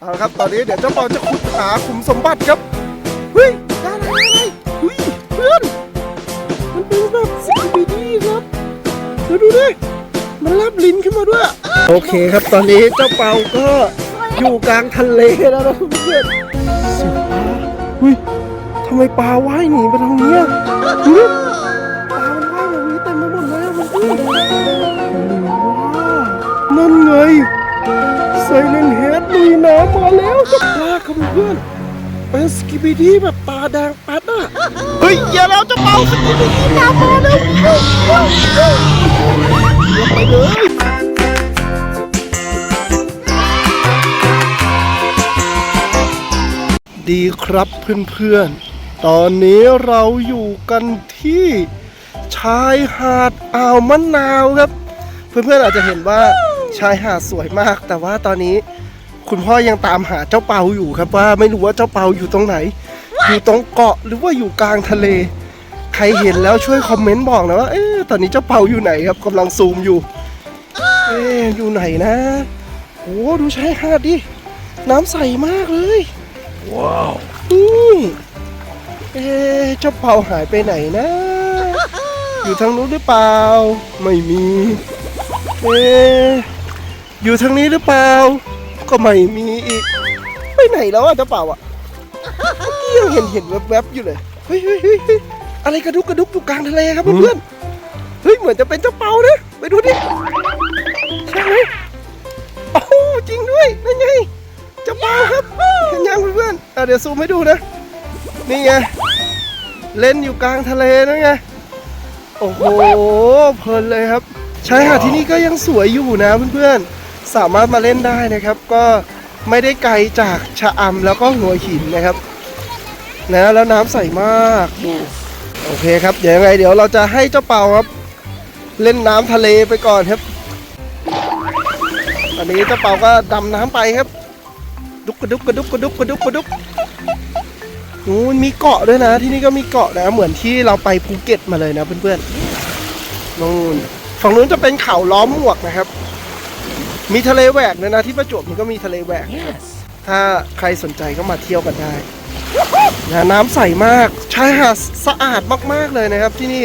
เอาละครับตอนนี้เดี๋ยวเจ้าปอจะขุดหาขุมสมบัติครับเฮ้ยได้อะไรได้อะไรเฮ้ยเพื่อนมันเป็นแบบสกิบิดี้ครับเดี๋ยวดูดิมันแลบลิ้นขึ้นมาด้วยโอเคครับตอนนี้เจ้าเปาก็อยู่กลางทะเลแล้วนะเพื่อนเสียงปลาเฮ้ยทำไมปลาว่ายหนีไปทางเนี้ยดูดิ ปลาครับเพื่อน เป็นสกิบิดี้แบบตาแดงแป๊ดอะเฮ้ยอย่าแล้วจะเป่าสกิบิดี้ตามมาแล้วเร็วเร็วเร็วลงไปเลยดีครับเพื่อนๆ ตอนนี้เราอยู่กันที่ชายหาดอ่าวมะนาวครับ เพื่อนๆอาจจะเห็นว่าชายหาดสวยมาก แต่ว่าตอนนี้ คุณพ่อยังตามหาเจ้าเปาอยู่ครับว่าไม่รู้ว่าเจ้าเปาอยู่ตรงไหน อยู่ตรงเกาะหรือว่าอยู่กลางทะเล ใครเห็นแล้วช่วยคอมเมนต์บอกนะว่าเอ๊ะตอนนี้เจ้าเปาอยู่ไหนครับกำลังซูมอยู่เอ๊ะอยู่ไหนนะโอ้ดูชายหาดดิน้ำใสมากเลยว้าวนี่เอ๊ะเจ้าเปาหายไปไหนนะ อยู่ทางนู้นหรือเปล่า ไม่มีเอ๊ะอยู่ทางนี้หรือเปล่า ก็ไม่มีอีก ไปไหนแล้วอะเจ้าเปล่าอะเมื่อกี้ยังเห็นเห็นแวบๆอยู่เลยเฮ้ยเฮ้ยเฮ้ยเฮ้ยอะไรกระดุกกระดุกอยู่กลางทะเลครับเพื่อนๆเฮ้ยเหมือนจะเป็นเจ้าเปานะไปดูดิใช่ไหมโอ้โหจริงด้วยนั่นไงเจ้าเปาครับเห็นยังเพื่อนๆอะเดี๋ยวซูมให้ดูนะนี่ไงเล่นอยู่กลางทะเลนั่นไงโอ้โหเพลินเลยครับชายหาดที่นี่ก็ยังสวยอยู่นะเพื่อนๆ สามารถมาเล่นได้นะครับ ก็ไม่ได้ไกลจากชะอำแล้วก็หัวหินนะครับนะแล้วน้ำใสมากดูโอเคครับเดี๋ยวยังไงเดี๋ยวเราจะให้เจ้าเป่าครับ เล่นน้ำทะเลไปก่อนครับตอนนี้เจ้าเป่าก็ดำน้ำไปครับ ดุกกระดุกกระดุกกระดุกกระดุกกระดุกนู้นมีเกาะด้วยนะ ที่นี่ก็มีเกาะนะ เหมือนที่เราไปภูเก็ตมาเลยนะเพื่อนๆนู่นฝั่งนู้นจะเป็นเขาล้อมหมวกนะครับ มีทะเลแหวกด้วยนะที่ประจวบมันก็มีทะเลแหวกนะครับถ้าใครสนใจก็มาเที่ยวกันได้นะน้ำใสมากชายหาดสะอาดมากๆเลยนะครับ ที่นี่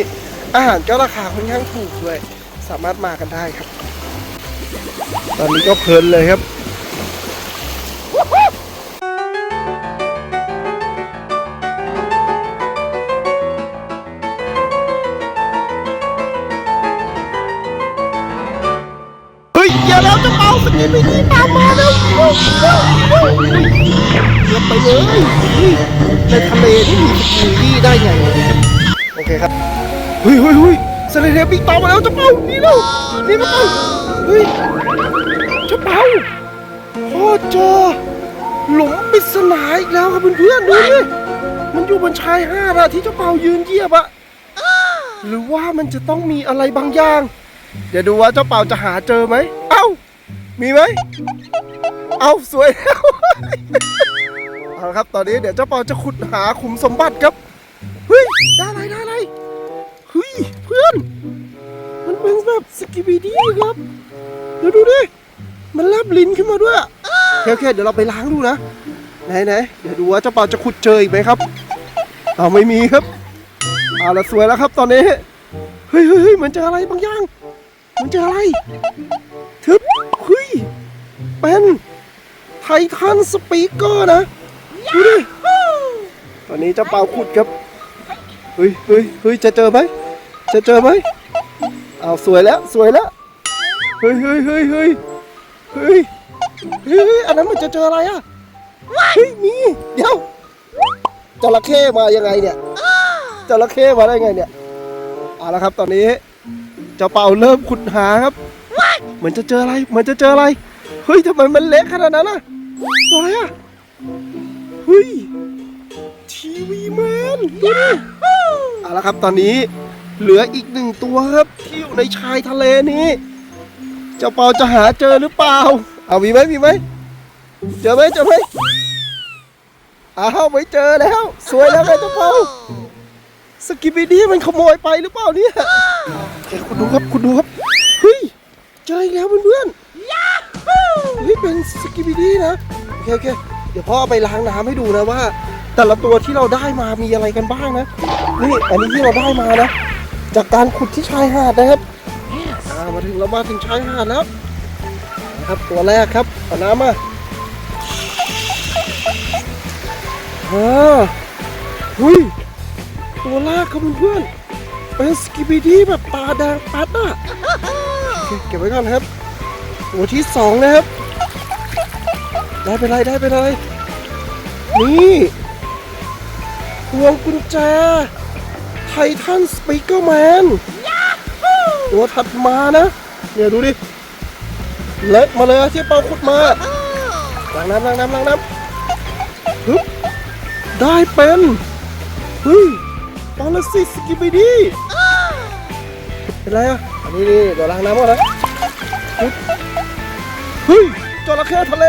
อาหารก็ราคาค่อนข้างถูกด้วยสามารถมากันได้ครับ ตอนนี้ก็เพลินเลยครับ จะเมาสกินไม่ดีตามมาแล้วเกือบไปเลยฮ้ยในทะเลที่มีสกินดี้ได้ไงโอเคครับเฮ้ยเฮ้ยเฮ้ยสเลเทปิกตามมาแล้วจะเป่านี่เร็วนี่มาเป่าเฮ้ยจะเป่าพ่อจอหลุมปริศนาอีกแล้วครับเพื่อนๆดูดิมันอยู่บนชายหาดอะที่เจ้าเป่ายืนเยียบอะหรือว่ามันจะต้องมีอะไรบางอย่าง เดี๋ยวดูว่าเจ้าเป่าจะหาเจอไหม เอ้า มีไหม เอาสวยแล้ว เอาละครับ ตอนนี้เดี๋ยวเจ้าป่าจะขุดหาขุมสมบัติครับ เฮ้ย ได้อะไรได้อะไร เฮ้ย เพื่อน มันเป็นแบบสกิบิดี้ครับ เดี๋ยวดูดิ มันแลบลิ้นขึ้นมาด้วยโอเคเคเดี๋ยวเราไปล้างดูนะ ไหนไหนเดี๋ยวดูว่าเจ้าป่าจะขุดเจออีกไหมครับ เอาไม่มีครับ เอาละสวยแล้วครับตอนนี้ เฮ้ยเฮ้ยเฮ้ยเหมือนเจออะไรบางอย่าง มันเจออะไร ทึบ เป็นไททันสปีกเกอร์นะ ดูดิ ตอนนี้เจะเป่าขุดครับ เฮ้ยเฮ้ยเฮ้ยจะเจอไหม จะเจอไหมเอาวสวยแล้ว สวยแล้วเฮ้ยเฮ้ยเฮ้ยเฮ้ยเฮ้ยเฮ้ยเฮ้ยอันนั้นมันจะเจออะไรอะเฮ้ยมีเดี๋ยวจระเข้มายังไงเนี่ยจระเข้มาได้ไงเนี่ยเอาละครับตอนนี้เจ้าเป่าเริ่มขุดหาครับเหมือนจะเจออะไรเหมือนจะเจออะไร เฮ้ยทำไมมันเล็กขนาดนั้นล่ะตัวอะไรอะเฮ้ยทีวีแมนดูดิเอาละครับตอนนี้เหลืออีกหนึ่งตัวครับที่อยู่ในชายทะเลนี้ เจ้าเป่าจะหาเจอหรือเปล่า เอามีไหมมีไหมเจอไหมเจอไหมอ้าวไม่เจอแล้ว สวยแล้วไงเจ้าเป่าสกิปปี้ดี้มันขโมยไปหรือเปล่าเนี่ยเอ้ยคุณดูครับคุณดูครับ เฮ้ย เจออีกแล้วเพื่อนๆ เฮ้ยเป็นสกิบิดี้นะโอเคโอเคเดี๋ยวพ่อเอาไปล้างน้ำให้ดูนะว่า แต่ละตัวที่เราได้มามีอะไรกันบ้างนะ นี่อันนี้ที่เราได้มานะ จากการขุดที่ชายหาดนะครับอ่ามาถึงเรามาถึงชายหาดแล้วนะครับตัวแรกครับเอาน้ำมาอ่าหุ้ยตัวแรกครับเพื่อนๆเป็นสกิบิดี้แบบตาแดงปัดอะโอเคเก็บไว้ก่อนครับ ตัวที่สองนะครับ ได้ไปเลยได้ไปเลยนี่พวงกุญแจไททันสปีกเกอร์แมนตัวถัดมานะเนี่ยดูดิเล็กมาเลยอะที่เปาขุดมาล้างน้ำล้างน้ำล้างน้ำฮึบได้เป็นเฮ้ยปาลสิสกิบิดี้เป็นไรอะอันนี้นี่เดี๋ยวล้างน้ำก่อนนะฮึบ เฮ้ยจระเข้ทะเล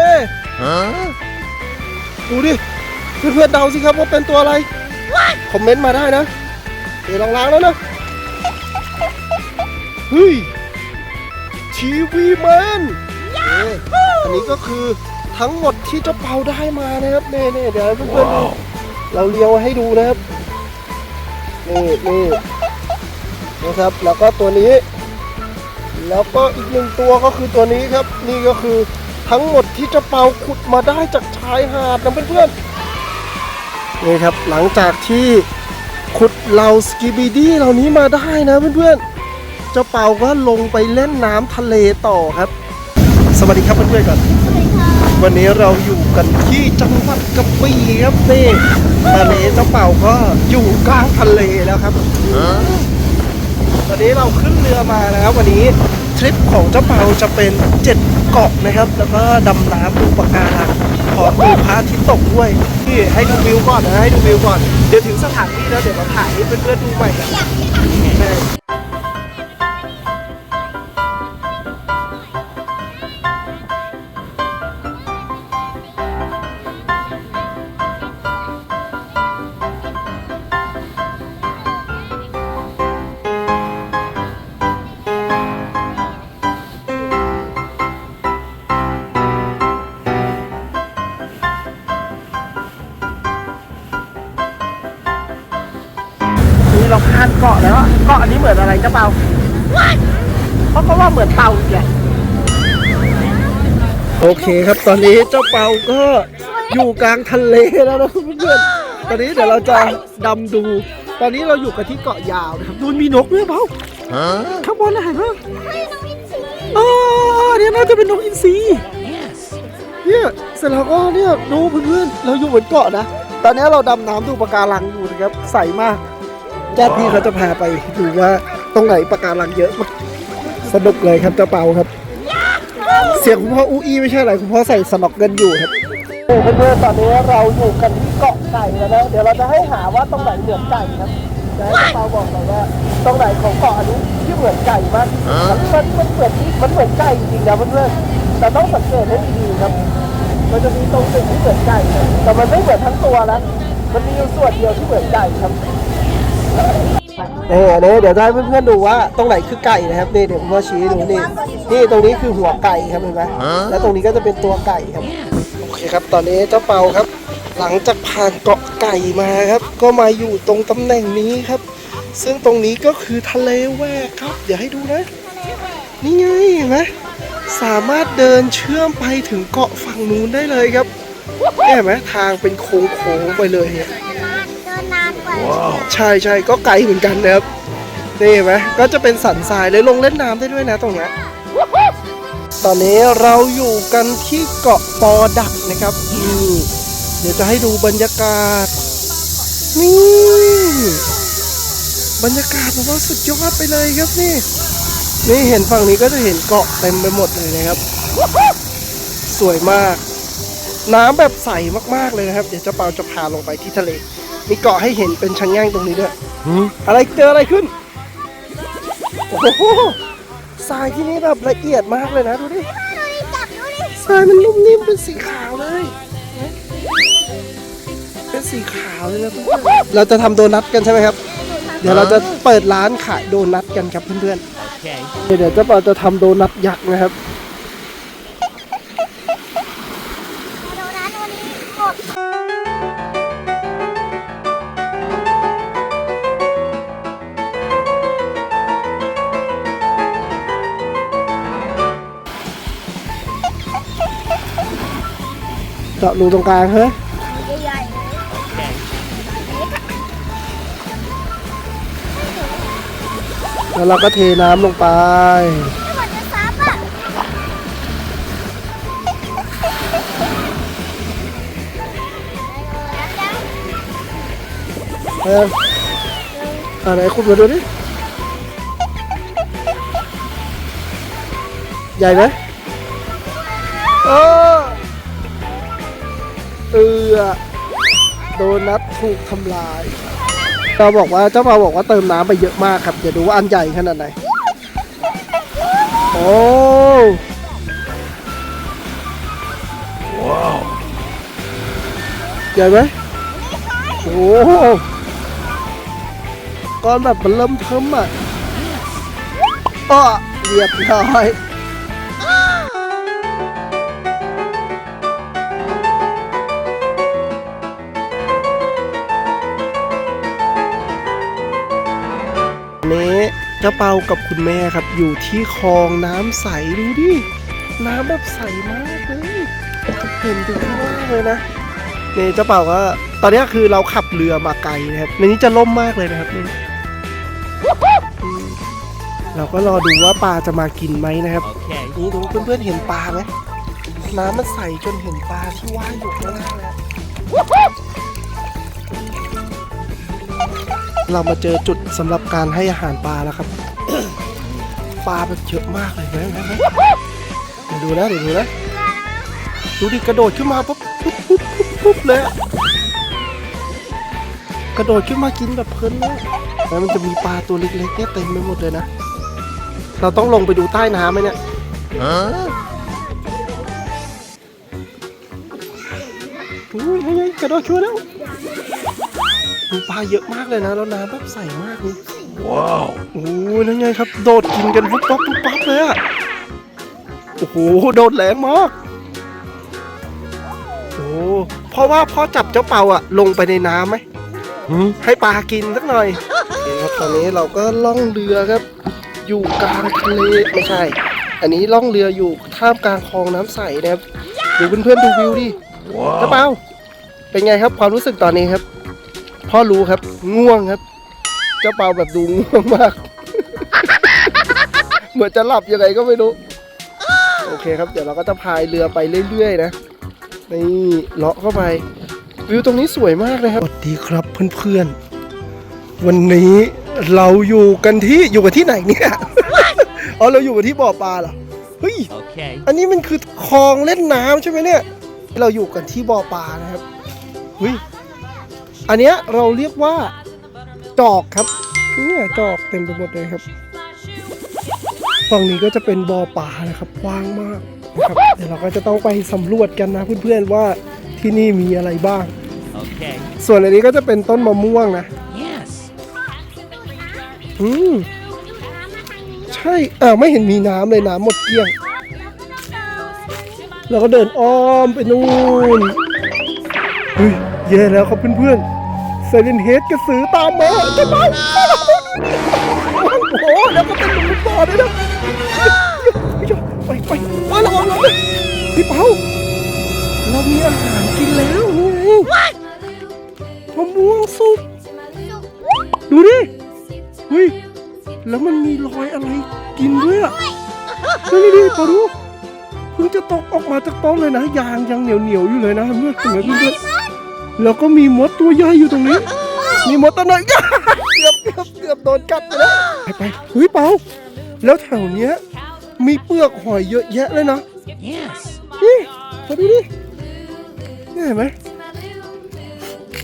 ดูดิเพื่อนๆเดาสิครับว่าเป็นตัวอะไรคอมเมนต์มาได้นะเดี๋ยวลองล้างแล้วนะเฮ้ยทีวีแมนอันนี้ก็คือทั้งหมดที่เจ้าเปาได้มานะครับเน่เน่เดี๋ยวให้เพื่อนๆดูเราเลียวให้ดูนะครับนี่นี่นะครับแล้วก็ตัวนี้ แล้วก็อีกหนึ่งตัวก็คือตัวนี้ครับ นี่ก็คือทั้งหมดที่เจะเปาขุดมาได้จากชายหาดนะเพื่อนๆนี่ครับหลังจากที่ขุดเหล่าสกิบิดี้เหล่านี้มาได้นะเพื่อนๆเจ้าเปาก็ลงไปเล่นน้ำทะเลต่อครับ สวัสดีครับเพื่อนๆก่อนวันนี้เราอยู่กันที่จังหวัดกระบี่ครับนี่ตอนนี้เจ้าเป่าก็อยู่กลางทะเลแล้วครับตอนนี้เราขึ้นเรือมานะครับวันนี้ ริปของเจ้าเปาจะเป็นเจ็ดเกาะนะครับ แล้วก็ดำน้ำดูปะการังขอดูพระอาทิตย์ตกด้วยที่ให้ดูวิวก่อนนะให้ดูวิวก่อน เดี๋ยวถึงสถานที่แล้วเดี๋ยวเราถ่ายให้เพื่อนๆดูใหม่กัน เราผ่านเกาะแล้วอะเกาะอันนี้เหมือนอะไรเจ้าเปาเพราะเขาว่าเหมือนเต่าอีกแหละโอเคครับตอนนี้เจ้าเปาก็อยู่กลางทะเลแล้วนะเพื่อนๆตอนนี้เดี๋ยวเราจะดำดู ตอนนี้เราอยู่กันที่เกาะยาวนะครับดูมีนกด้วยเปล่าข้างบนนะเห็นไหมอ๋อเนี่ยน่าจะเป็นนกอินทรีเนี่ยเสร็จแล้วก็เนี่ยดูเพื่อนๆเราอยู่บนเกาะนะ ตอนนี้เราดำน้ำดูปะการังอยู่นะครับใสมาก ญาติพี่เขาจะพาไปดูว่าตรงไหนปะการังเยอะมากสนุกเลยครับเจ้าเปาครับ เสียงคุณพ่ออู้อี้ไม่ใช่อะไรคุณพ่อใส่สนอกเงินอยู่ครับเพื่อนๆตอนนี้เราอยู่กันที่เกาะไก่แล้วนะเดี๋ยวเราจะให้หาว่าตรงไหนเหมือนไก่ครับจะให้เปาบอกหน่อยว่าตรงไหนของเกาะอันนี้ที่เหมือนไก่มากมันมันเหมือนมันเหมือนไก่จริงๆนะเพื่อนๆแต่ต้องสังเกตให้ดีๆครับมันจะมีตรงจุดที่เหมือนไก่แต่มันไม่เหมือนทั้งตัวนะมันมีอยู่ส่วนเดียวที่เหมือนไก่ครับ นี่นี่เดี๋ยวจะให้เพื่อนๆดูว่าตรงไหนคือไก่นะครับนี่เดี๋ยวผมว่าชี้ให้ดูนี่นี่ตรงนี้คือหัวไก่ครับเห็นไหมแล้วตรงนี้ก็จะเป็นตัวไก่ครับโอเคครับ ตอนนี้เจ้าเปาครับ หลังจากผ่านเกาะไก่มาครับ ก็มาอยู่ตรงตำแหน่งนี้ครับ ซึ่งตรงนี้ก็คือทะเลแหวกครับ เดี๋ยวให้ดูนะนี่ไงเห็นไหมสามารถเดินเชื่อมไปถึงเกาะฝั่งนู้นได้เลยครับเนี่ยเห็นไหมทางเป็นโค้งๆไปเลยเนี่ย ใช่ใช่ก็ไกลเหมือนกันนะครับนี่เห็นไหมก็จะเป็นสันทรายเลยลงเล่นน้ำได้ด้วยนะตรงนี้ตอนนี้เราอยู่กันที่เกาะปอดักนะครับนี่เดี๋ยวจะให้ดูบรรยากาศนี่บรรยากาศผมว่าสุดยอดไปเลยครับนี่นี่เห็นฝั่งนี้ก็จะเห็นเกาะเต็มไปหมดเลยนะครับ สวยมาก น้ำแบบใสมากๆเลยนะครับ เดี๋ยวเจ้าเปาจะพาลงไปที่ทะเล มีเกาะให้เห็นเป็นชั้นแง่งตรงนี้ด้วยอะไรเจออะไรขึ้น โอ้โหทรายที่นี่แบบละเอียดมากเลยนะดูดิจับดูดิทรายมันนุ่มนิ่มเป็นสีขาวเลย เป็นสีขาวเลยนะเพื่อนๆเราจะทำโดนัทกันใช่ไหมครับ เดี๋ยวเราจะเปิดร้านขายโดนัทกันครับเพื่อนๆเดี๋ยวเจ้าเปาจะทำโดนัทยักษ์นะครับ เจาะรูตรงกลางเฮ้ยใหญ่แล้วเราก็เทน้ำลงไปไม่หมดจะซับอะเอออ่าไหนคุณมาดูดิ ใหญ่ไหม ออโดนัทถูกทำลายเราบอกว่าเจ้าบ่าวบอกว่าเติมน้ำไปเยอะมากครับ เดี๋ยวดูว่าอันใหญ่ขนาดไหน โอ้ว้าวใหญ่ไหมโอ้โหก้อนแบบมันเริ่มเทิมอะอ้อเรียบร้อย เจ้าเปากับคุณแม่ครับอยู่ที่คลองน้ำใสดูดิ น้ำแบบใสมากเลยเห็นถึงข้างล่างเลยนะนี่เจ้าเปาก็ตอนนี้คือเราขับเรือมาไกลนะครับในนี้จะล่มมากเลยนะครับนี่เราก็รอดูว่าปลาจะมากินไหมนะครับ Okay. นี่ดูเพื่อนๆเห็นปลาไหมน้ำมันใสจนเห็นปลาที่ว่ายอยู่ข้างล่างแล้ว เรามาเจอจุดสำหรับการให้อาหารปลาแล้วครับ ปลาแบบเยอะมากเลยนะนะนะเดี๋ยวดูนะเดี๋ยวดูนะดูดิกระโดดขึ้นมาปุ๊บปุ๊บปุ๊บปุ๊บปุ๊บเลยอะกระโดดขึ้นมากินแบบเพลินเลยแล้วมันจะมีปลาตัวเล็กๆเนี่ยเต็มไปหมดเลยนะ เราต้องลงไปดูใต้น้ำไหมเนี่ย Huh? อุ้ยยังไงกระโดดชัวร์แล้ว ดูปลาเยอะมากเลยนะ แล้วน้ำแบบใสมากเลย Wow. โอ้ยนั่นไงครับ โดดกินกันปุ๊บปั๊บปุ๊บปั๊บเลยอะโอ้โห โดดแรงมาก โอ้เพราะว่าพ่อจับเจ้าเป่าอะลงไปในน้ำไหม Hmm? ให้ปลากินสักหน่อยนี่ครับตอนนี้เราก็ล่องเรือครับ อยู่กลางทะเลไม่ใช่ อันนี้ล่องเรืออยู่ท่ามกลางคลองน้ำใสนะครับดูเพื่อนๆดูวิวดิเจ้า Wow. เปาเป็นไงครับความรู้สึกตอนนี้ครับ พ่อรู้ครับ ง่วงครับ เจ้าเปาแบบดูง่วงมาก เหมือนจะหลับยังไงก็ไม่รู้ โอเคครับ เดี๋ยวเราก็จะพายเรือไปเรื่อยๆนะ นี่เลาะเข้าไป วิวตรงนี้สวยมากเลยครับสวัสดีครับเพื่อนๆ วันนี้เราอยู่กันที่อยู่กันที่ไหนเนี่ย อ๋อเราอยู่กันที่บ่อปลาเหรอ เฮ้ย Okay. อันนี้มันคือคลองเล่นน้ำใช่ไหมเนี่ย เราอยู่กันที่บ่อปลานะครับ เฮ้ย อันเนี้ยเราเรียกว่าจอกครับเนี่ยจอกเต็มไปหมดเลยครับฝั่งนี้ก็จะเป็นบ่อปลานะครับกว้างมากนะครับเดี๋ยวเราก็จะต้องไปสำรวจกันนะเพื่อนๆว่าที่นี่มีอะไรบ้าง Okay. ส่วนอันนี้ก็จะเป็นต้นมะม่วงนะ Yes. อืมใช่อ้าวไม่เห็นมีน้ำเลยน้ำหมดเกลี้ยงเราก็เดินอ้อมไปนู่นเฮ้ยแย่แล้วครับเพื่อนๆเซเลนเฮดกระสือตามมาจะไปโอ้โหแล้วก็เป็นหลุมบ่อด้วยนะไปไปไประวังระวังพี่เป้าเรามีอาหารกินแล้วนี่ไงมะม่วงสุกดูดิเฮ้ยแล้วมันมีรอยอะไรกินด้วยอะดูดิดิปาดูเพิ่งจะตกออกมาจากต้นเลยนะยางยังเหนียวเหนียวอยู่เลยนะเพื่อนเหนไหมเพื่อน แล้วก็มีมดตัวใหญ่อยู่ตรงนี้ มีมดตัวน้อยเกือบเกือบเกือบโดนกัดไปแล้วไปไปเฮ้ยเปาแล้วแถวเนี้ยมีเปลือกหอยเยอะแยะเลยนะ Yes. นี่มาดูดินี่เห็นไหม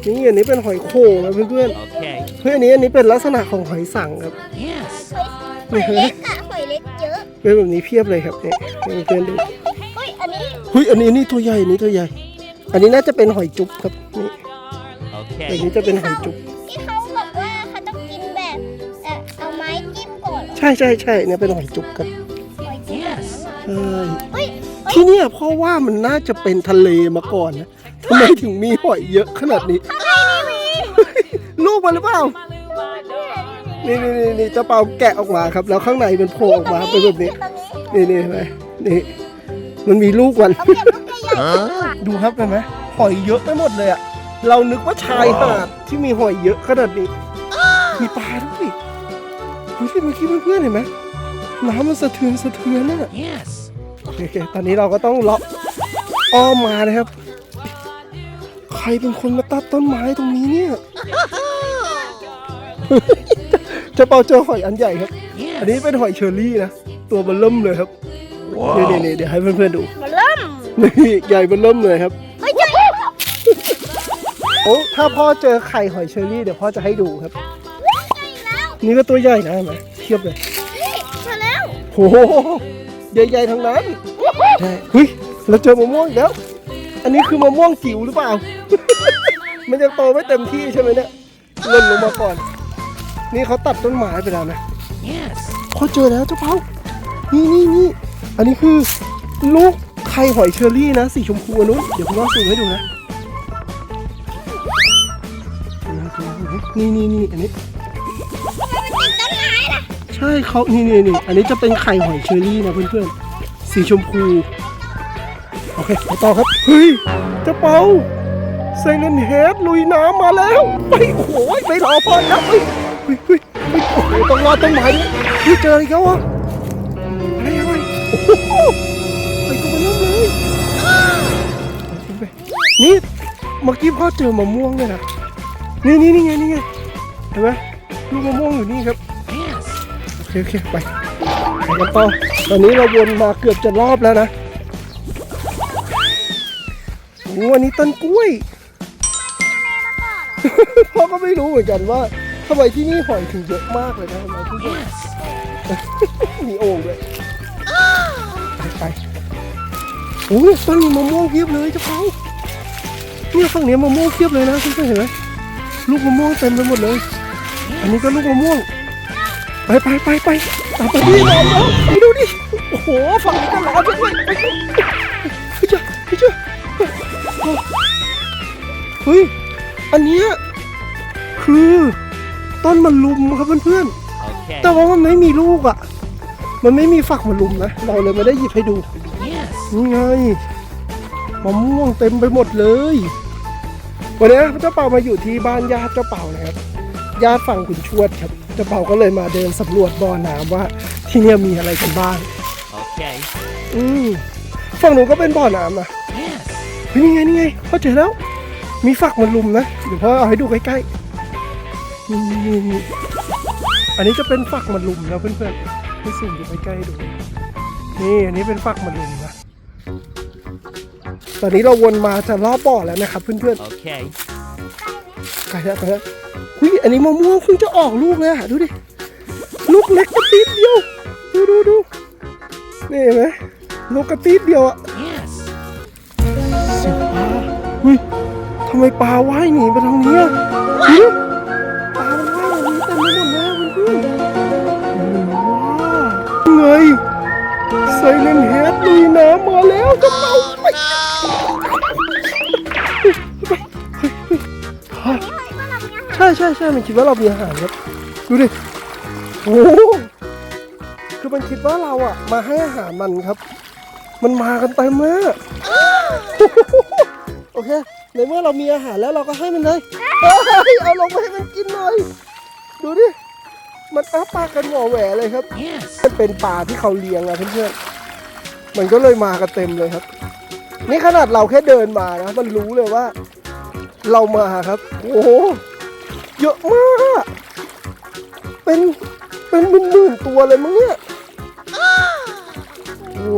นี่อันนี้เป็นหอยโข่งนะเพื่อน Okay. ๆเฮ้ยอันนี้อันนี้เป็นลักษณะของหอยสังครับ Yes. หอยเล็กอะหอยเล็กเยอะเป็นแบบนี้เพียบเลยครับเนี่ยให้เพื่อนๆดูเฮ้ยอันนี้เฮ้ยอันนี้อันนี้ตัวใหญ่อันนี้ตัวใหญ่ อันนี้น่าจะเป็นหอยจุ๊บครับนี่อัน Okay. นี้จะเป็นหอยจุ๊บที่เขาบอกว่าเขาต้องกินแบบเอ่อเอาไม้จิ้มก่อนเหรอใช่ใช่ใช่เนี่ยเป็นหอยจุ๊บครับหอยจิ้มแบบนั้นเหรอใช่เฮ้ยที่เนี่ยเพราะว่ามันน่าจะเป็นทะเลมาก่อนนะทำไมถึงมีหอยเยอะขนาดนี้ข้างในนี่มีลูกมันหรือเปล่า นี่นี่นี่นี่เจ้าเปาแกะออกมาครับ แล้วข้างในมันโผล่ออกมาเป็นแบบนี้ ตรงนี้นี่นี่เห็นไหมนี่ มันมีลูกมัน เอาเก็บลูกใหญ่ๆ ดีกว่าดูครับเห็นไหมหอยเยอะไปหมดเลยอะเรานึกว่าชายหาดที่มีหอยเยอะขนาดนี้ มีปลาด้วยดูสิเมื่อกี้เพื่อนๆเห็นไหมน้ำมันสะเทือนสะเทือนน่ะ Yes. โอเคตอนนี้เราก็ต้องเลาะอ้อมมานะครับ ใครเป็นคนมาตัดต้นไม้ตรงนี้เนี่ยเจะเปาเจอหอยอันใหญ่ครับ อัน Yes. นี้เป็นหอยเชอรี่นะ ตัวเบนเริ่มเลยครับนี่นี่ Wow. นี่เดี๋ยวให้เพื่อนๆดูมาเริ่ม นี่ใหญ่เบนเริ่มเลยครับ เฮ้ยเจอโอ้ถ้าพ่อเจอไข่หอยเชอรี่เดี๋ยวพ่อจะให้ดูครับอีกแล้วนี่ก็ตัวใหญ่นะเห็นไหมเทียบเลยนี่เจอแล้วโอ้โหใหญ่ๆทั้งนั้นใช่เฮ้ยเราเจอมะม่วงอีกแล้ว อันนี้คือมะม่วงจิ๋วหรือเปล่า มันยังโตไม่เต็มที่ใช่ไหมเนี่ยหล่นลงมาก่อน นี่เขาตัดต้นไม้ไปแล้วนะ Yes. พอเจอแล้วเจ้าเปานี่นี่นี่อันนี้คือลูกไข่หอยเชอรี่นะ สีชมพูอันนู้นเดี๋ยวคุณพ่อซูมให้ดูนะ นี่นี่นี่อันนี้มันติดต้นไม้ล่ะใช่เขานี่นี่นี่อันนี้จะเป็นไข่หอยเชอรี่นะเพื่อนๆ สีชมพู โอเคไปต่อครับ เฮ้ยเจะเปาไซเลนเฮดลุยน้ำมาแล้ว ไปโอ้โหไม่รอพอแล้วเฮ้ยเฮ้ยเฮ้ยเฮ้ยโอ้โหต้องรอดต้องไหวด้วยเฮ้ยเจออะไรเขาวะอะไรอะไร นี่เมื่อกี้พ่อเจอมะม่วงด้วยนะนี่นี่นี่ไงนี่ไงเห็นไหมลูกมะม่วงอยู่นี่ครับโอเคโอเคไปไปกันต่อตอนนี้เราวนมาเกือบจะรอบแล้วนะโอ้อันนี้ต้นกล้วยพ่อก็ไม่รู้เหมือนกันว่าทำไมที่นี่หอยถึงเยอะมากเลยนะทำไมที่นี่มีโอ่งด้วยไปไปโอ้ยต้นมะม่วงเพียบเลยเจ้าเขา เนี่ยฝั่งเนี้ยมะม่วงเพียบเลยนะคุณเห็นไหมลูกมะม่วงเต็มไปหมดเลย อันนี้ก็ลูกมะม่วง ไปไปไปไปตามไปที่ร้อนแล้วไปดูดิ โอ้โห ฝั่งนี้ก็ร้อนด้วยไปไปไปเจ้าไปเจ้าเฮ้ย อันเนี้ยคือต้นมะลุมครับเพื่อนๆ Okay. แต่ว่ามันไม่มีลูกอะ มันไม่มีฝักมะลุมนะ เราเลยไม่ได้หยิบให้ดู Yes. นี่ไง มะม่วงเต็มไปหมดเลย วันนี้เจ้าเป่ามาอยู่ที่บ้านญาติเจ้าเป่านะครับญาติฝั่งขุนชวดครับเจ้าเป่าก็เลยมาเดินสำรวจบ่อน้ำว่า ที่เนี่ยมีอะไรกันบ้าง Okay. อืมฝั่งหนูนก็เป็นบ่อน้ำนะ Yes. เฮ้ยนี่ไงนี่ไงพ่อเจอแล้ว มีฝักมะลุมนะเดี๋ยวพ่อเอาให้ดูใกล้ๆนี่นี่นี่อันนี้จะเป็นฝักมะลุมนะเพื่อนๆให้สูงอยู่ใกล้ๆดูนี่อันนี้เป็นฝักมะลุมนะ ตอนนี้เราวนมาจะรอบบ่อแล้วนะครับ เพื่อน Okay. ๆไกลแล้วไกลแล้วหุยอันนี้มะม่วงเพิ่งจะออกลูกเลยอะดูดิลูกเล็กกระติดเดียวดูดูดูนี่เห็นไหมลูกกระติดเดียวอะ Yes. เสียงปลาเฮ้ยทำไมปลาว่ายหนีไปทางเนี้ยเฮ้ยปลามันว่ายอย่างนี้เต็มไปหมดเลยเพื่อนๆว้าวไงไซเลนเฮดลุยน้ำมาแล้วจะเมา ใช่ใช่ใช่มันคิดว่าเรามีอาหารครับ ดูดิโอ้โหคือมันคิดว่าเราอะมาให้อาหารมันครับ มันมากันเต็มเลยอะโอเค ในเมื่อเรามีอาหารแล้วเราก็ให้มันเลยเฮ้ยเอาลงมาให้มันกินหน่อย ดูดิ มันอ้าปากกันหวอแหวเลยครับ Yes. มันเป็นปลาที่เขาเลี้ยงอะเพื่อนๆ มันก็เลยมากันเต็มเลยครับ นี่ขนาดเราแค่เดินมานะ มันรู้เลยว่า เรามาครับ โอ้โห เยอะมากอะเป็นเป็นหมื่นๆตัวเลยมั้งเนี่ยโอ้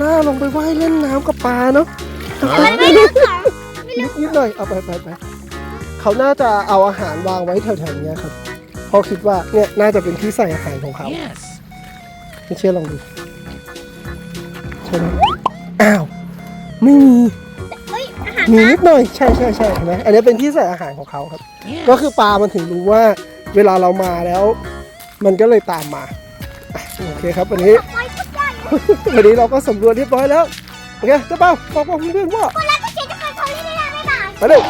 น่าลงไปว่ายเล่นน้ำกับปลาเนาะไม่รู้สองนิดนิดหน่อยเอาไปไปไปเขาน่าจะเอาอาหารวางไว้แถวๆเนี้ยครับเพราะคิดว่าเนี่ยน่าจะเป็นที่ใส่อาหารของเขา Yes. ไม่เชื่อลองดูใช่ไหมอ้าวไม่มีเฮ้ยอาหาร มีนิดหน่อยใช่ใช่ใช่เห็นไหมอันนี้เป็นที่ใส่อาหารของเขาครับ ก็ Yes. คือปลามันถึงรู้ว่าเวลาเรามาแล้ว มันก็เลยตามมาอะโอเคครับวันนี้ไว้ทุกอย่างวันนี้เราก็สำรวจเรียบร้อยแล้ว โอเคเจ้าเป้าบอกบอกเพื่อนๆว่า คนแรกก็เขียนจะเป็นคนมาเร็ว